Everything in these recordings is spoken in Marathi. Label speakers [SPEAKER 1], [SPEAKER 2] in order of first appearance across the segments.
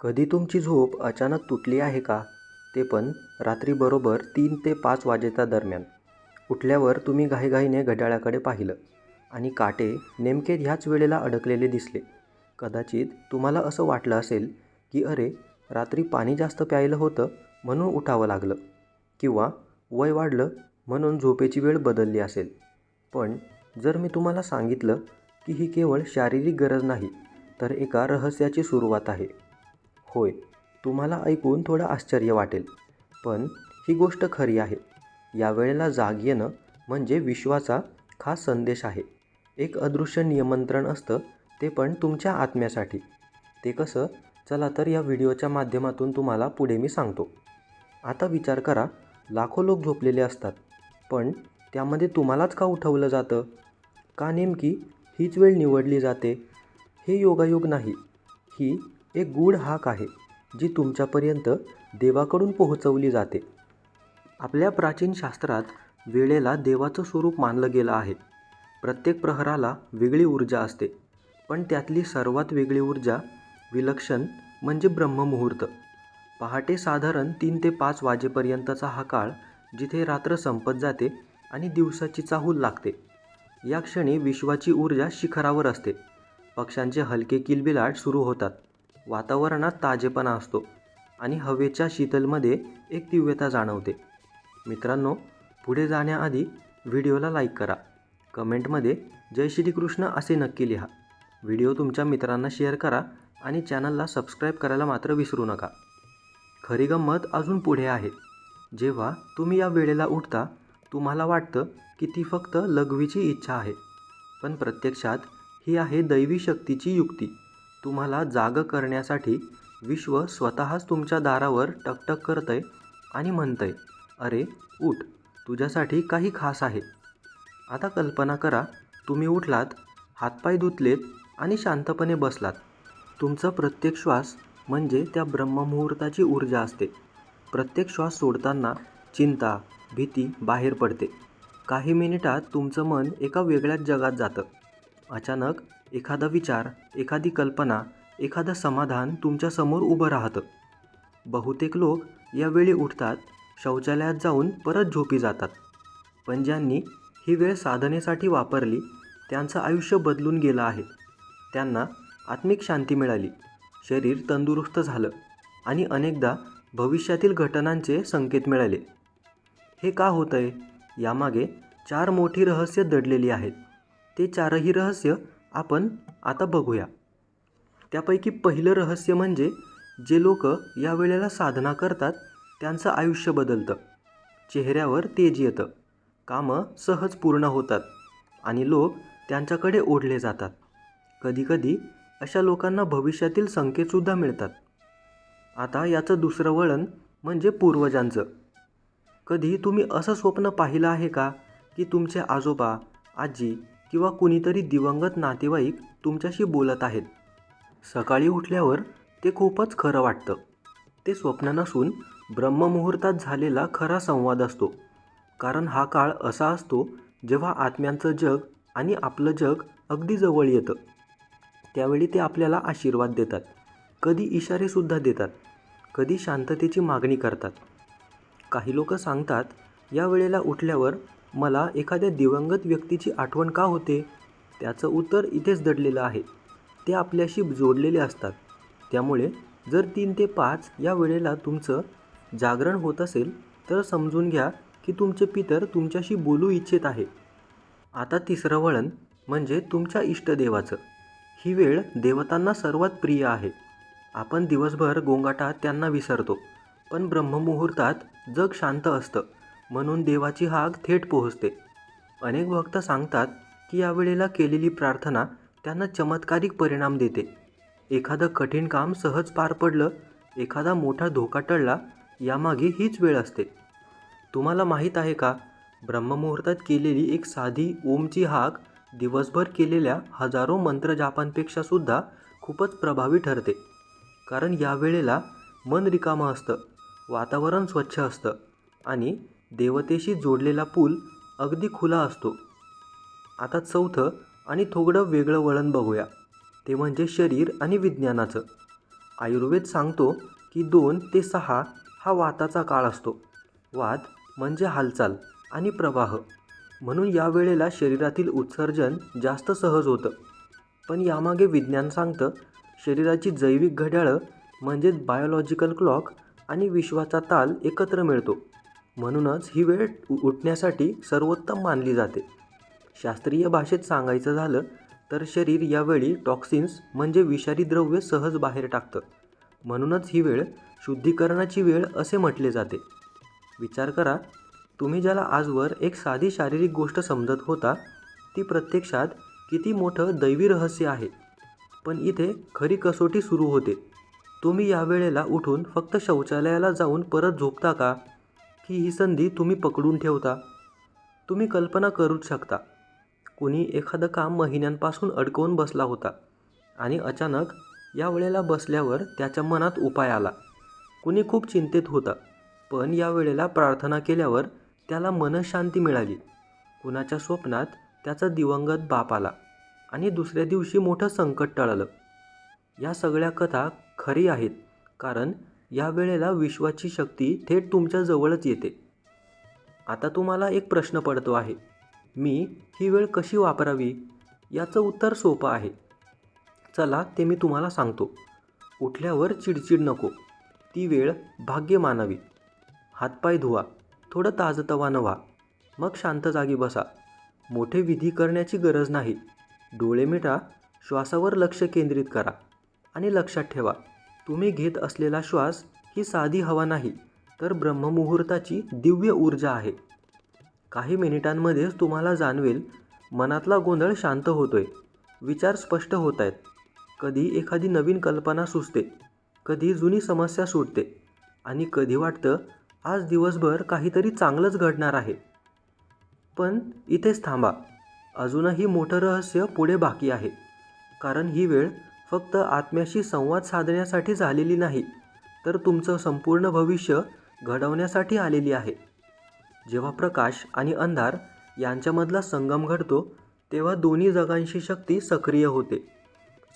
[SPEAKER 1] कधी तुमची झोप अचानक तुटली आहे का? ते पण रात्री बरोबर तीन ते पाच वाजेच्या दरम्यान. उठल्यावर तुम्ही घाईघाईने घड्याळाकडे पाहिलं आणि काटे नेमके ह्याच वेळेला अडकलेले दिसले. कदाचित तुम्हाला असं वाटलं असेल की अरे रात्री पाणी जास्त प्यायलं होतं म्हणून उठावं लागलं. किंवा वय वाढलं म्हणून झोपेची वेळ बदलली असेल. पण जर मी तुम्हाला सांगितलं की ही केवळ शारीरिक गरज नाही तर एका रहस्याची सुरुवात आहे. होय तुम्हाला ऐकून थोडं आश्चर्य वाटेल. पण ही गोष्ट खरी आहे. या वेळेला जाग येणं म्हणजे विश्वाचा खास संदेश आहे. एक अदृश्य नियमंत्रण असतं ते पण तुमच्या आत्म्यासाठी. ते कसं? चला तर या व्हिडिओच्या माध्यमातून तुम्हाला पुढे मी सांगतो. आता विचार करा लाखो लोक झोपलेले असतात पण त्यामध्ये तुम्हालाच का उठवलं जातं? का नेमकी हीच वेळ निवडली जाते? हे योगायोग नाही. ही एक गूढ हाक आहे जी तुमच्यापर्यंत देवाकडून पोहोचवली जाते. आपल्या प्राचीन शास्त्रात वेळेला देवाचं स्वरूप मानलं गेलं आहे. प्रत्येक प्रहराला वेगळी ऊर्जा असते पण त्यातली सर्वात वेगळी ऊर्जा विलक्षण म्हणजे ब्रह्ममुहूर्त. पहाटे साधारण तीन ते पाच वाजेपर्यंतचा हा काळ जिथे रात्र संपत जाते आणि दिवसाची चाहूल लागते. या क्षणी विश्वाची ऊर्जा शिखरावर असते. पक्ष्यांचे हलके किलबिलाट सुरू होतात. वातावरणात ताजेपणा असतो आणि हवेच्या शीतलमध्ये एक दिव्यता जाणवते. मित्रांनो पुढे जाण्याआधी व्हिडिओला लाईक करा. कमेंटमध्ये जय श्रीकृष्ण असे नक्की लिहा. व्हिडिओ तुमच्या मित्रांना शेअर करा आणि चॅनलला सबस्क्राईब करायला मात्र विसरू नका. खरी गंमत अजून पुढे आहे. जेव्हा तुम्ही या वेळेला उठता तुम्हाला वाटतं की ती फक्त लघवीची इच्छा आहे. पण प्रत्यक्षात ही आहे दैवी शक्तीची युक्ती. तुम्हाला जाग करण्यासाठी विश्व स्वतःच तुमच्या दारावर टकटक करतंय आणि म्हणतंय अरे उठ तुझ्यासाठी काही खास आहे. आता कल्पना करा तुम्ही उठलात हातपाय धुतलेत आणि शांतपणे बसलात. तुमचा प्रत्येक श्वास म्हणजे त्या ब्रह्ममुहूर्ताची ऊर्जा असते. प्रत्येक श्वास सोडताना चिंता भीती बाहेर पडते. काही मिनिटात तुमचं मन एका वेगळ्याच जगात जातं. अचानक एखादा विचार एखादी कल्पना एखादं समाधान तुमच्यासमोर उभं राहतं. बहुतेक लोक यावेळी उठतात शौचालयात जाऊन परत झोपी जातात. पण ज्यांनी ही वेळ साधनेसाठी वापरली त्यांचं आयुष्य बदलून गेलं आहे. त्यांना आत्मिक शांती मिळाली शरीर तंदुरुस्त झालं आणि अनेकदा भविष्यातील घटनांचे संकेत मिळाले. हे का होतं आहे यामागे चार मोठी रहस्य दडलेली आहेत. ते चारही रहस्य आपण आता बघूया. त्यापैकी पहिलं रहस्य म्हणजे जे लोक या वेळेला साधना करतात त्यांचं आयुष्य बदलतं. चेहऱ्यावर तेज येतं. कामं सहज पूर्ण होतात आणि लोक त्यांच्याकडे ओढले जातात. कधीकधी अशा लोकांना भविष्यातील संकेतसुद्धा मिळतात. आता याचं दुसरं वळण म्हणजे पूर्वजांचं. कधी तुम्ही असं स्वप्न पाहिलं आहे का की तुमचे आजोबा आजी किंवा कुणीतरी दिवंगत नातेवाईक तुमच्याशी बोलत आहेत. सकाळी उठल्यावर ते खूपच खरं वाटतं. ते स्वप्न नसून ब्रह्ममुहूर्तात झालेला खरा संवाद असतो. कारण हा काळ असा असतो जेव्हा आत्म्यांचं जग आणि आपलं जग अगदी जवळ येतं. त्यावेळी ते आपल्याला आशीर्वाद देतात. कधी इशारेसुद्धा देतात. कधी शांततेची मागणी करतात. काही लोक सांगतात या वेळेला उठल्यावर मला एखाद्या दिवंगत व्यक्तीची आठवण का होते? त्याचं उत्तर इथेच दडलेलं आहे. ते आपल्याशी जोडलेले असतात. त्यामुळे जर तीन ते पाच या वेळेला तुमचं जागरण होत असेल तर समजून घ्या की तुमचे पितर तुमच्याशी बोलू इच्छित आहे. आता तिसरं वळण म्हणजे तुमच्या इष्टदेवाचं. ही वेळ देवतांना सर्वात प्रिय आहे. आपण दिवसभर गोंगाटात त्यांना विसरतो पण ब्रह्ममुहूर्तात जग शांत असतं. म्हणून देवाची हाक थेट पोहोचते. अनेक भक्त सांगतात की यावेळेला केलेली प्रार्थना त्यांना चमत्कारिक परिणाम देते. एखादं कठीण काम सहज पार पडलं एखादा मोठा धोका टळला यामागे हीच वेळ असते. तुम्हाला माहीत आहे का ब्रह्ममुहूर्तात केलेली एक साधी ओमची हाक दिवसभर केलेल्या हजारो मंत्रजापांपेक्षा सुद्धा खूपच प्रभावी ठरते. कारण या वेळेला मन रिकामं असतं वातावरण स्वच्छ असतं आणि देवतेशी जोडलेला पूल अगदी खुला असतो. आता चौथं आणि थोडं वेगळं वळण बघूया. ते म्हणजे शरीर आणि विज्ञानाचं. आयुर्वेद सांगतो की दोन ते सहा हा वाताचा काळ असतो. वात म्हणजे हालचाल आणि प्रवाह. म्हणून या वेळेला शरीरातील उत्सर्जन जास्त सहज होतं. पण यामागे विज्ञान सांगतं शरीराची जैविक घड्याळं म्हणजेच बायोलॉजिकल क्लॉक आणि विश्वाचा ताल एकत्र मिळतो. म्हणूनच ही वेळ उ- उठण्यासाठी सर्वोत्तम मानली जाते. शास्त्रीय भाषेत सांगायचं झालं तर शरीर यावेळी टॉक्सिन्स म्हणजे विषारी द्रव्य सहज बाहेर टाकतं. म्हणूनच ही वेळ शुद्धीकरणाची वेळ असे म्हटले जाते. विचार करा तुम्ही ज्याला आजवर एक साधी शारीरिक गोष्ट समजत होता ती प्रत्यक्षात किती मोठं दैवी रहस्य आहे. पण इथे खरी कसोटी सुरू होते. तुम्ही या वेळेला उठून फक्त शौचालयाला जाऊन परत झोपता का? की ही संधी तुम्ही पकडून ठेवता. तुम्ही कल्पना करूच शकता. कुणी एखादं काम महिन्यांपासून अडकवून बसला होता आणि अचानक या वेळेला बसल्यावर त्याच्या मनात उपाय आला. कुणी खूप चिंतेत होता पण या वेळेला प्रार्थना केल्यावर त्याला मनशांती मिळाली. कुणाच्या स्वप्नात त्याचा दिवंगत बाप आला आणि दुसऱ्या दिवशी मोठं संकट टळलं. या सगळ्या कथा खरी आहेत कारण या वेळेला विश्वाची शक्ती थेट तुमच्याजवळच येते. आता तुम्हाला एक प्रश्न पडतो आहे. मी ही वेळ कशी वापरावी? याचं उत्तर सोपं आहे. चला ते मी तुम्हाला सांगतो. उठल्यावर चिडचिड नको. ती वेळ भाग्य मानावी. हातपाय धुवा. थोडं ताजतवानं व्हा. मग शांत जागी बसा. मोठे विधी करण्याची गरज नाही. डोळे मिटा. श्वासावर लक्ष केंद्रित करा. आणि लक्षात ठेवा. तुम्ही घेत असलेला श्वास ही साधी हवा नाही तर ब्रह्ममुहूर्ताची दिव्य ऊर्जा आहे. काही मिनिटांमध्येच तुम्हाला जाणवेल मनातला गोंधळ शांत होतोय. विचार स्पष्ट होत आहेत कधी एखादी नवीन कल्पना सुचते कधी जुनी समस्या सुटते आणि कधी वाटतं आज दिवसभर काहीतरी चांगलंच घडणार आहे. पण इथेच थांबा. अजूनही मोठं रहस्य पुढे बाकी आहे. कारण ही वेळ फक्त आत्म्याशी संवाद साधण्यासाठी झालेली नाही तर तुमचं संपूर्ण भविष्य घडवण्यासाठी आलेली आहे. जेव्हा प्रकाश आणि अंधार यांच्यामधला संगम घडतो तेव्हा दोन्ही जगांची शक्ती सक्रिय होते.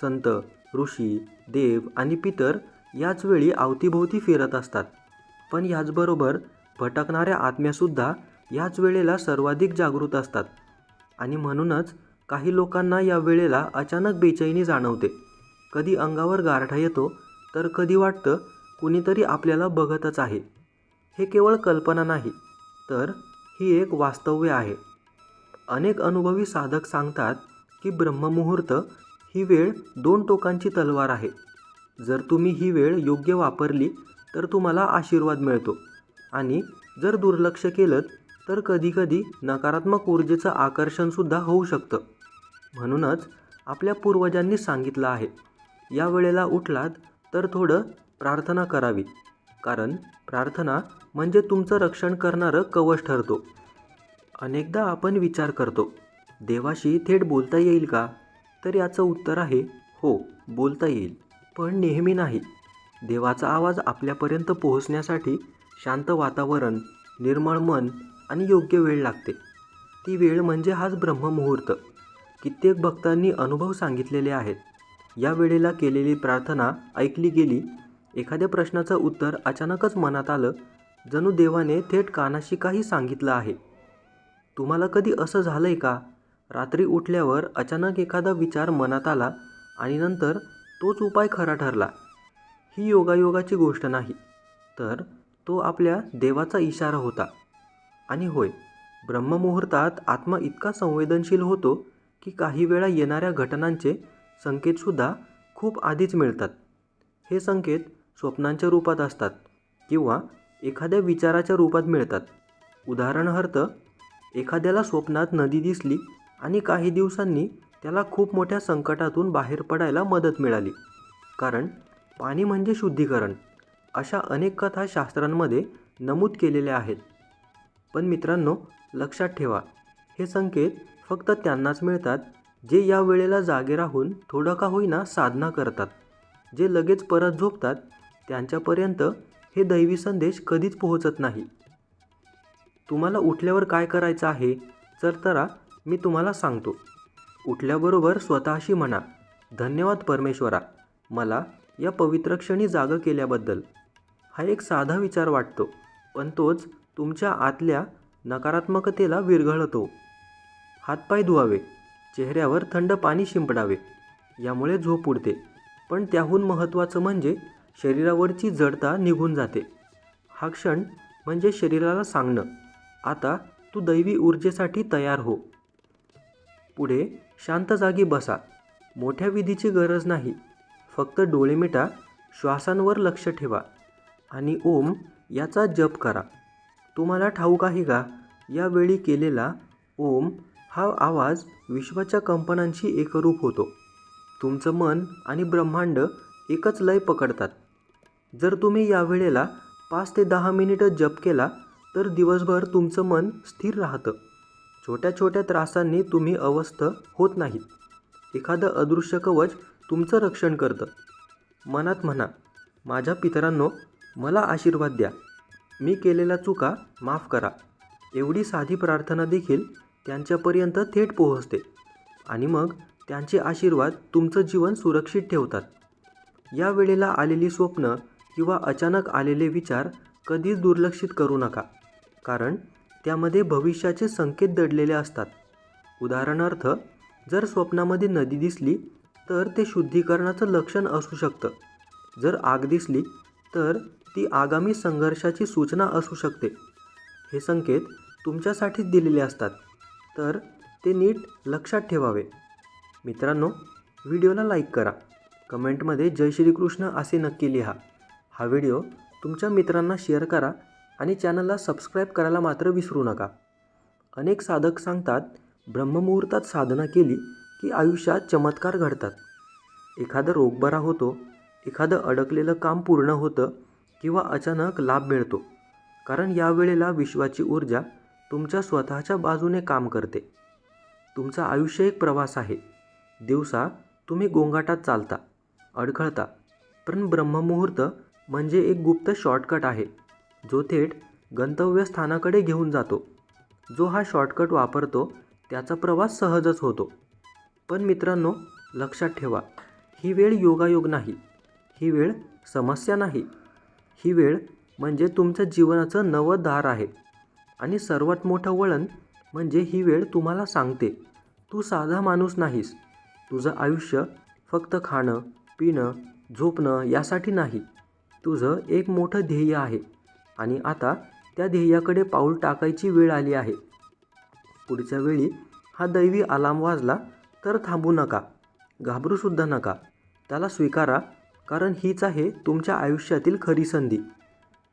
[SPEAKER 1] संत ऋषी देव आणि पितर याच वेळी अवतीभोवती फिरत असतात. पण याचबरोबर भटकणाऱ्या आत्म्यासुद्धा याच वेळेला सर्वाधिक जागृत असतात. आणि म्हणूनच काही लोकांना या वेळेला अचानक बेचैनी जाणवते. कधी अंगावर गारठा येतो तर कधी वाटतं कुणीतरी आपल्याला बघतच आहे. हे केवळ कल्पना नाही तर ही एक वास्तव्य आहे. अनेक अनुभवी साधक सांगतात की ब्रह्ममुहूर्त ही वेळ दोन टोकांची तलवार आहे. जर तुम्ही ही वेळ योग्य वापरली तर तुम्हाला आशीर्वाद मिळतो. आणि जर दुर्लक्ष केलं तर कधीकधी नकारात्मक ऊर्जेचं आकर्षणसुद्धा होऊ शकतं. म्हणूनच आपल्या पूर्वजांनी सांगितलं आहे या वेळेला उठलात तर थोडं प्रार्थना करावी. कारण प्रार्थना म्हणजे तुमचं रक्षण करणारं कवच ठरतो. अनेकदा आपण विचार करतो देवाशी थेट बोलता येईल का? तर याचं उत्तर आहे हो बोलता येईल. पण नेहमी नाही. देवाचा आवाज आपल्यापर्यंत पोहोचण्यासाठी शांत वातावरण निर्मळ मन आणि योग्य वेळ लागते. ती वेळ म्हणजे हाच ब्रह्ममुहूर्त. कित्येक भक्तांनी अनुभव सांगितलेले आहेत. या वेळेला केलेली प्रार्थना ऐकली गेली. एखाद्या प्रश्नाचं उत्तर अचानकच मनात आलं. जणू देवाने थेट कानाशी काही सांगितलं आहे. तुम्हाला कधी असं झालं आहे का? रात्री उठल्यावर अचानक एखादा विचार मनात आला आणि नंतर तोच उपाय खरा ठरला. ही योगायोगाची गोष्ट नाही तर तो आपल्या देवाचा इशारा होता. आणि होय ब्रह्ममुहूर्तात आत्मा इतका संवेदनशील होतो की काही वेळा येणाऱ्या घटनांचे संकेतसुद्धा खूप आधीच मिळतात. हे संकेत स्वप्नांच्या रूपात असतात किंवा एखाद्या विचाराच्या रूपात मिळतात. उदाहरणार्थ एखाद्याला स्वप्नात नदी दिसली आणि काही दिवसांनी त्याला खूप मोठ्या संकटातून बाहेर पडायला मदत मिळाली. कारण पाणी म्हणजे शुद्धीकरण अशा अनेक कथा शास्त्रांमध्ये नमूद केलेल्या आहेत. पण मित्रांनो लक्षात ठेवा हे संकेत फक्त त्यांनाच मिळतात जे या वेळेला जागे राहून थोडं का होईना साधना करतात जे लगेच परत झोपतात त्यांच्यापर्यंत हे दैवी संदेश कधीच पोहोचत नाही. तुम्हाला उठल्यावर काय करायचं आहे तर तरा मी तुम्हाला सांगतो. उठल्याबरोबर स्वतःशी म्हणा धन्यवाद परमेश्वरा मला या पवित्र क्षणी जागं केल्याबद्दल. हा एक साधा विचार वाटतो पण तोच तुमच्या आतल्या नकारात्मकतेला विरघळतो. हातपाय धुवावे. चेहऱ्यावर थंड पाणी शिंपडावे यामुळे झोप उडते. पण त्याहून महत्त्वाचं म्हणजे शरीरावरची जडता निघून जाते. हा क्षण म्हणजे शरीराला सांगणं. आता तू दैवी ऊर्जेसाठी तयार हो. पुढे शांत जागी बसा. मोठ्या विधीची गरज नाही. फक्त डोळे मिटा श्वासांवर लक्ष ठेवा आणि ओम याचा जप करा. तुम्हाला ठाऊक आहे का? यावेळी केलेला ओम हा आवाज विश्वाच्या कंपनांशी एकरूप होतो. तुमचं मन आणि ब्रह्मांड एकच लय पकडतात. जर तुम्ही या वेळेला पाच ते दहा मिनिटं जप केला तर दिवसभर तुमचं मन स्थिर राहतं. छोट्या छोट्या त्रासांनी तुम्ही अवस्थ होत नाहीत. एखादं अदृश्य कवच तुमचं रक्षण करतं. मनात म्हणा माझ्या पितरांनो मला आशीर्वाद द्या. मी केलेल्या चुका माफ करा. एवढी साधी प्रार्थना देखील त्यांच्यापर्यंत थेट पोहोचते. आणि मग त्यांचे आशीर्वाद तुमचं जीवन सुरक्षित ठेवतात. या वेळेला आलेली स्वप्न किंवा अचानक आलेले विचार कधीच दुर्लक्षित करू नका. कारण त्यामध्ये भविष्याचे संकेत दडलेले असतात. उदाहरणार्थ जर स्वप्नामध्ये नदी दिसली तर ते शुद्धीकरणाचं लक्षण असू शकतं. जर आग दिसली तर ती आगामी संघर्षाची सूचना असू शकते. हे संकेत तुमच्यासाठीच दिलेले असतात. तर ते नीट लक्षात ठेवावे. मित्रांनो व्हिडिओला लाईक करा. कमेंटमध्ये जय श्रीकृष्ण असे नक्की लिहा. हा व्हिडिओ तुमच्या मित्रांना शेअर करा आणि चॅनलला सबस्क्राईब करायला मात्र विसरू नका. अनेक साधक सांगतात ब्रह्ममुहूर्तात साधना केली की आयुष्यात चमत्कार घडतात. एखादा रोग बरा होतो एखादं अडकलेलं काम पूर्ण होतं किंवा अचानक लाभ मिळतो. कारण यावेळेला विश्वाची ऊर्जा तुमच्या स्वतःच्या बाजूने काम करते. तुमचं आयुष्य एक प्रवास आहे. दिवसा तुम्ही गोंगाटात चालता अडखळता. पण ब्रह्ममुहूर्त म्हणजे एक गुप्त शॉर्टकट आहे जो थेट गंतव्यस्थानाकडे घेऊन जातो. जो हा शॉर्टकट वापरतो त्याचा प्रवास सहजच होतो. पण मित्रांनो लक्षात ठेवा ही वेळ योगायोग नाही ही वेळ समस्या नाही. ही वेळ म्हणजे तुमच्या जीवनाचं नवं दार आहे. आणि सर्वात मोठं वळण म्हणजे ही वेळ तुम्हाला सांगते. तू साधा माणूस नाहीस. तुझं आयुष्य फक्त खाणं पिणं झोपणं यासाठी नाही. तुझं एक मोठं ध्येय आहे. आणि आता त्या ध्येयाकडे पाऊल टाकायची वेळ आली आहे. पुढच्या वेळी हा दैवी अलाम वाजला तर थांबू नका. घाबरूसुद्धा नका. त्याला स्वीकारा कारण हीच आहे तुमच्या आयुष्यातील खरी संधी.